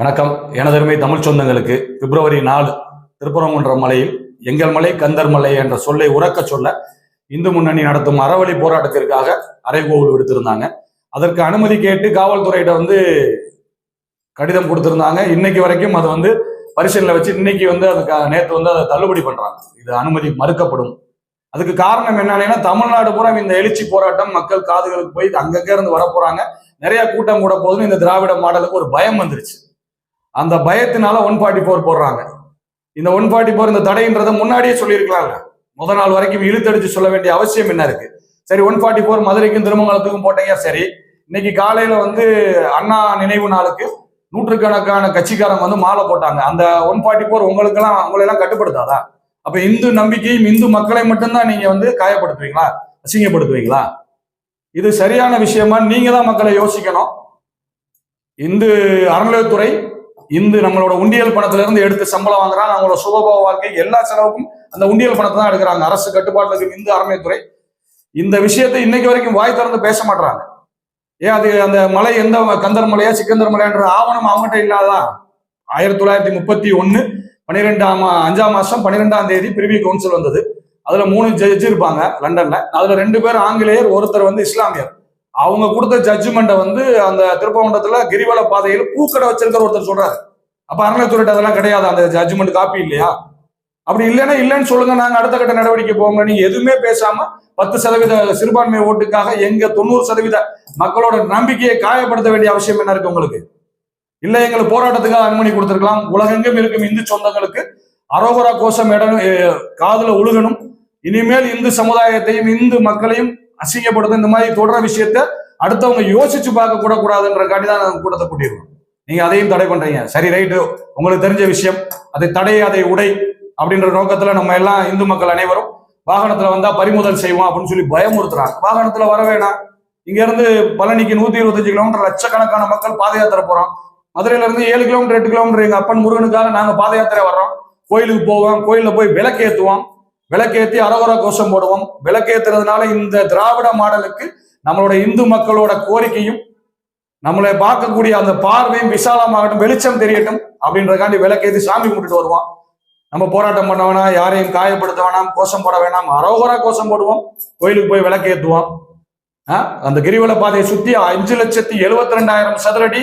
வணக்கம். எனதருமை தமிழ் சொந்தங்களுக்கு பிப்ரவரி நாலு திருப்பரங்குன்ற மலையில் எங்கள் மலை கந்தர் மலை என்ற சொல்லை உறக்க சொல்ல இந்து முன்னணி நடத்தும் அறவழி போராட்டத்திற்காக அறைகோவில் விடுத்திருந்தாங்க. அதற்கு அனுமதி கேட்டு காவல்துறையிட்ட வந்து கடிதம் கொடுத்திருந்தாங்க. இன்னைக்கு வரைக்கும் அது வந்து பரிசீலனை வச்சு இன்னைக்கு வந்து அதுக்கு நேற்று வந்து அதை தள்ளுபடி பண்றாங்க. இது அனுமதி மறுக்கப்படும். அதுக்கு காரணம் என்னன்னா தமிழ்நாடு பூரா இந்த எழுச்சி போராட்டம் மக்கள் காதுகளுக்கு போய் அங்கங்க இருந்து வர போறாங்க நிறைய கூட்டம் கூட போதுன்னு இந்த திராவிட மாடலுக்கு ஒரு பயம் வந்துருச்சு. அந்த பயத்தினால ஒன் ஃபார்ட்டி ஃபோர் போடுறாங்க. இந்த ஒன் ஃபார்ட்டி ஃபோர் இந்த தடைன்றதை முன்னாடியே சொல்லியிருக்கலாம்ல. முத நாள் வரைக்கும் இழுத்தடிச்சு சொல்ல வேண்டிய அவசியம் என்ன இருக்கு? சரி ஒன் ஃபார்ட்டி ஃபோர் மதுரைக்கும் திருமங்கலத்துக்கும் போட்டீங்க சரி. இன்னைக்கு காலையில வந்து அண்ணா நினைவு நாளுக்கு நூற்றுக்கணக்கான கட்சிக்காரங்க வந்து மாலை போட்டாங்க. அந்த ஒன் ஃபார்ட்டி ஃபோர் உங்களுக்கெல்லாம் உங்களெல்லாம் கட்டுப்படுத்தாதா? அப்ப இந்து நம்பிக்கையும் இந்து மக்களை மட்டும்தான் நீங்க வந்து காயப்படுத்துவீங்களா? அசிங்கப்படுத்துவீங்களா? இது சரியான விஷயமா நீங்க தான் மக்களை யோசிக்கணும். இந்து அறநிலையத்துறை இந்து நம்மளோட உண்டியல் பணத்துல இருந்து எடுத்து சம்பளம் வாங்குறாங்க. அவங்களோட சுகபோக வாழ்க்கை எல்லா செலவுக்கும் அந்த உண்டியல் பணத்தை தான் எடுக்கிறாங்க. அரசு கட்டுப்பாட்டில் இருக்கும் இந்து அறநிலையத்துறை. இந்த விஷயத்தை இன்னைக்கு வரைக்கும் வாய் திறந்து பேச மாட்டாங்க ஏன் அது அந்த மலை எந்த கந்தர் மலையா சிக்கந்தர் மலையான்ற ஆவணம் அவங்ககிட்ட இல்லாதான் ஆயிரத்தி தொள்ளாயிரத்தி முப்பத்தி ஒன்னு பன்னிரெண்டாம் அஞ்சாம் மாசம் பன்னிரெண்டாம் தேதி பிரிவி கவுன்சில் வந்தது. அதுல மூணு ஜட்ஜ் இருப்பாங்க லண்டன்ல. அதுல ரெண்டு பேர் ஆங்கிலேயர் ஒருத்தர் வந்து இஸ்லாமியர். அவங்க கொடுத்த ஜட்ஜ்மெண்ட்டை வந்து அந்த திருப்பவண்டத்துல கிரிவல பாதையில் பூக்கடை வச்சிருக்கிற ஒருத்தர் சொல்றாரு. அப்ப அறநிலைத்துறையிட்ட அதெல்லாம் கிடையாது அந்த ஜட்ஜ்மெண்ட் காப்பி இல்லையா? அப்படி இல்லைன்னா இல்லைன்னு சொல்லுங்க நாங்க அடுத்த கட்ட நடவடிக்கை போவோம் நீங்க எதுவுமே பேசாம பத்து சதவீத சிறுபான்மை ஓட்டுக்காக எங்க தொண்ணூறு சதவீத மக்களோட நம்பிக்கையை காயப்படுத்த வேண்டிய அவசியம் என்ன இருக்கு உங்களுக்கு? இல்ல எங்களுக்கு போராட்டத்துக்காக அனுமதி கொடுத்திருக்கலாம். உலகெங்கும் இருக்கும் இந்து சொந்தங்களுக்கு அரோகரா கோஷம் இடம் காதில் உழுகணும். இனிமேல் இந்து சமுதாயத்தையும் இந்து மக்களையும் அசிங்கப்படுத்தும். இந்த மாதிரி தொடர விஷயத்த அடுத்தவங்க யோசிச்சு பார்க்க கூட கூடாதுன்றக்காண்டி தான் நாங்க கூட்டத்தை கூட்டியிருக்கோம். நீங்க அதையும் தடை பண்றீங்க. சரி ரைட்டு. உங்களுக்கு தெரிஞ்ச விஷயம் அதை தடை அதை உடை அப்படின்ற நோக்கத்துல நம்ம எல்லாம் இந்து மக்கள் அனைவரும் வாகனத்துல வந்தா பறிமுதல் செய்வோம் அப்படின்னு சொல்லி பயமுறுத்துறாங்க. வாகனத்துல வர வேணாம். இங்க இருந்து பழனிக்கு நூத்தி இருபத்தஞ்சு கிலோமீட்டர் லட்சக்கணக்கான மக்கள் பாத யாத்திரை போறோம். மதுரையில இருந்து ஏழு கிலோமீட்டர் எட்டு கிலோமீட்டர் எங்க அப்பன் முருகனுக்காக நாங்க பாத யாத்திரை வர்றோம். கோயிலுக்கு போவோம். கோயில்ல போய் விளக்கேற்றுவோம் விளக்கேத்தி அரவர கோஷம் போடுவோம். விளக்கேத்துறதுனால இந்த திராவிட மாடலுக்கு நம்மளோட இந்து மக்களோட கோரிக்கையும் நம்மளை பார்க்கக்கூடிய அந்த பார்வையும் விசாலமாகட்டும் வெளிச்சம் தெரியட்டும் அப்படின்றதுக்காண்டி விளக்கேத்தி சாமி கும்பிட்டுட்டு வருவோம். நம்ம போராட்டம் பண்ண வேணாம் யாரையும் காயப்படுத்த வேணாம் கோஷம் போட வேணாம் அரோகரா கோஷம் போடுவோம். கோயிலுக்கு போய் விளக்கேத்துவோம். அந்த கிரிவல பாதையை சுத்தி அஞ்சு லட்சத்தி எழுபத்தி ரெண்டாயிரம் சதுரடி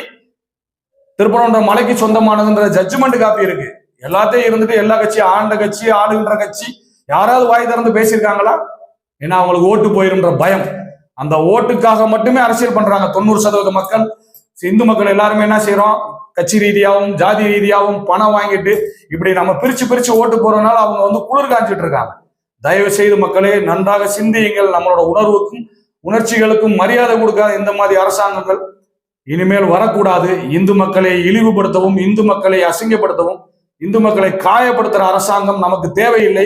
திருப்பரங்குன்றம் மலைக்கு சொந்தமானதுன்ற ஜட்ஜ்மெண்ட் காப்பி இருக்கு. எல்லாத்தையும் இருந்துட்டு எல்லா கட்சி ஆண்ட கட்சி ஆளுகின்ற கட்சி யாராவது வாய் திறந்து பேசியிருக்காங்களா? ஏன்னா அவங்களுக்கு ஓட்டு போயிருன்ற பயம். அந்த ஓட்டுக்காக மட்டுமே அரசியல் பண்றாங்க தொண்ணூறு சதவீத மக்கள். இந்து மக்கள் எல்லாருமே என்ன செய்யறோம் கட்சி ரீதியாகவும் ஜாதி ரீதியாகவும் பணம் வாங்கிட்டு இப்படி நம்ம பிரிச்சு பிரிச்சு ஓட்டு போறதுனால அவங்க வந்து குளிர் காஞ்சிட்டு இருக்காங்க. தயவு செய்து மக்களே நன்றாக சிந்தியுங்கள். நம்மளோட உணர்வுக்கும் உணர்ச்சிகளுக்கும் மரியாதை கொடுக்காத இந்த மாதிரி அரசாங்கங்கள் இனிமேல் வரக்கூடாது. இந்து மக்களை இழிவுபடுத்தவும் இந்து மக்களை அசிங்கப்படுத்தவும் இந்து மக்களை காயப்படுத்துற அரசாங்கம் நமக்கு தேவையில்லை.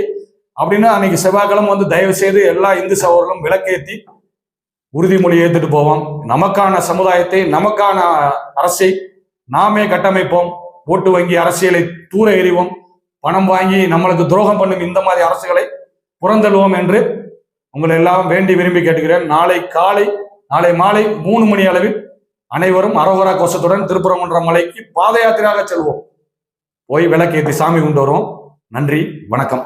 அப்படின்னு அன்னைக்கு செவ்வாய்க்கிழமை வந்து தயவு செய்து எல்லா இந்து சகோதரர்களும் விளக்கேற்றி உறுதிமொழி ஏற்றுட்டு போவோம். நமக்கான சமுதாயத்தை நமக்கான அரசை நாமே கட்டமைப்போம். ஓட்டு வங்கி அரசியலை தூர எறிவோம். பணம் வாங்கி நம்மளுக்கு துரோகம் பண்ணும் இந்த மாதிரி அரசுகளை புறந்தள்ளுவோம் என்று உங்களை எல்லாம் வேண்டி விரும்பி கேட்டுக்கிறேன். நாளை காலை நாளை மாலை மூணு மணி அளவில் அனைவரும் அரோகரா கோஷத்துடன் திருப்புறங்குன்ற மலைக்கு பாத யாத்திரையாக செல்வோம். போய் விளக்கேற்றி சாமி கொண்டு வருவோம். நன்றி வணக்கம்.